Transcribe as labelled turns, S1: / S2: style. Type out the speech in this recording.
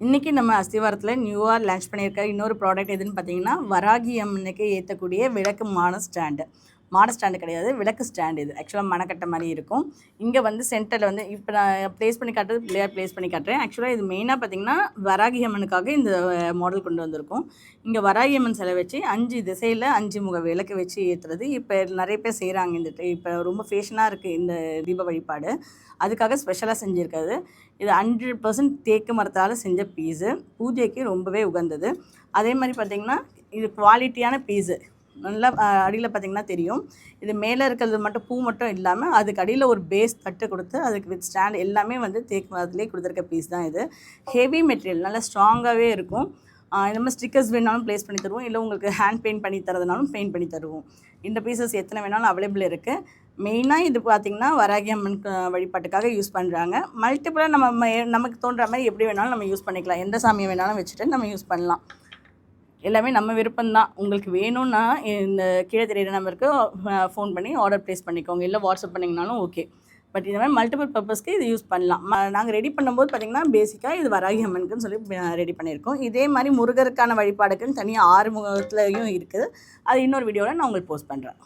S1: இன்றைக்கி நம்ம அஸ்திவாரத்தில் நியூவாக லான்ச் பண்ணியிருக்க இன்னொரு ப்ராடக்ட் எதுன்னு பார்த்தீங்கன்னா வராகி அம்மனுக்கு ஏற்றக்கூடிய விளக்கமான ஸ்டாண்டு மாட ஸ்டாண்டு கிடையாது விளக்கு ஸ்டாண்டு இது. ஆக்சுவலாக மனக்கட்டை மாதிரி இருக்கும். இங்கே வந்து சென்டரில் வந்து இப்போ நான் ப்ளேஸ் பண்ணி காட்டுறது பிள்ளையார் ப்ளேஸ் பண்ணி காட்டுறேன். ஆக்சுவலாக இது மெயினாக பார்த்தீங்கன்னா வராகி அம்மனுக்காக இந்த மாடல் கொண்டு வந்திருக்கோம். இங்கே வராகி அம்மன் சிலை வச்சு அஞ்சு திசையில் அஞ்சு முக விளக்கு வச்சு ஏற்றுறது இப்போ நிறைய பேர் செய்கிறாங்க இந்த இப்போ ரொம்ப ஃபேஷனாக இருக்குது இந்த தீப வழிபாடு. அதுக்காக ஸ்பெஷலாக செஞ்சுருக்காது. இது ஹண்ட்ரட் பர்சன்ட் தேக்கு மரத்தால் செஞ்ச பீஸு பூஜைக்கு ரொம்பவே உகந்தது. அதே மாதிரி பார்த்திங்கன்னா இது குவாலிட்டியான பீஸு நல்லா அடியில் பார்த்தீங்கன்னா தெரியும். இது மேலே இருக்கிறது மட்டும் பூ மட்டும் இல்லாமல் அதுக்கு அடியில் ஒரு பேஸ் தட்டு கொடுத்து அதுக்கு வித் ஸ்டாண்ட் எல்லாமே வந்து தேக்கு மரத்துலேயே கொடுத்துருக்க பீஸ் தான் இது. ஹெவி மெட்டீரியல் நல்லா ஸ்ட்ராங்காகவே இருக்கும். இந்த மாதிரி ஸ்டிக்கர்ஸ் வேணாலும் ப்ளேஸ் பண்ணி தருவோம். இல்லை உங்களுக்கு ஹேண்ட் பெயிண்ட் பண்ணி தரதுனாலும் பெயிண்ட் பண்ணி தருவோம். இந்த பீசஸ் எத்தனை வேணாலும் அவைலபிள் இருக்குது மெயினாக இது பார்த்திங்கன்னா வராகி அம்மன் வழிபாட்டுக்காக யூஸ் பண்ணுறாங்க மல்டிப்புளாக நம்ம நமக்கு தோன்ற மாதிரி எப்படி வேணாலும் நம்ம யூஸ் பண்ணிக்கலாம். எந்த சாமியை வேணாலும் வச்சுட்டு நம்ம யூஸ் பண்ணலாம். எல்லாமே நம்ம விருப்பம்தான். உங்களுக்கு வேணும்னா இந்த கீழே தெரியுற நம்பருக்கு ஃபோன் பண்ணி ஆர்டர் ப்ளேஸ் பண்ணிக்கோங்க. இல்லை வாட்ஸ்அப் பண்ணிங்கனாலும் ஓகே பட் இந்த மாதிரி மல்டிபிள் பர்பஸ்க்கு இது யூஸ் பண்ணலாம். நாங்கள் ரெடி பண்ணும்போது பார்த்திங்கன்னா பேசிக்காக இது வராகி அம்மனுக்குன்னு சொல்லி ரெடி பண்ணியிருக்கோம். இதே மாதிரி முருகருக்கான வழிபாடுக்குன்னு தனியாக ஆறு முகத்துலையும் இருக்குது. அது இன்னொரு வீடியோவில் நான் உங்களுக்கு போஸ்ட் பண்ணுறேன்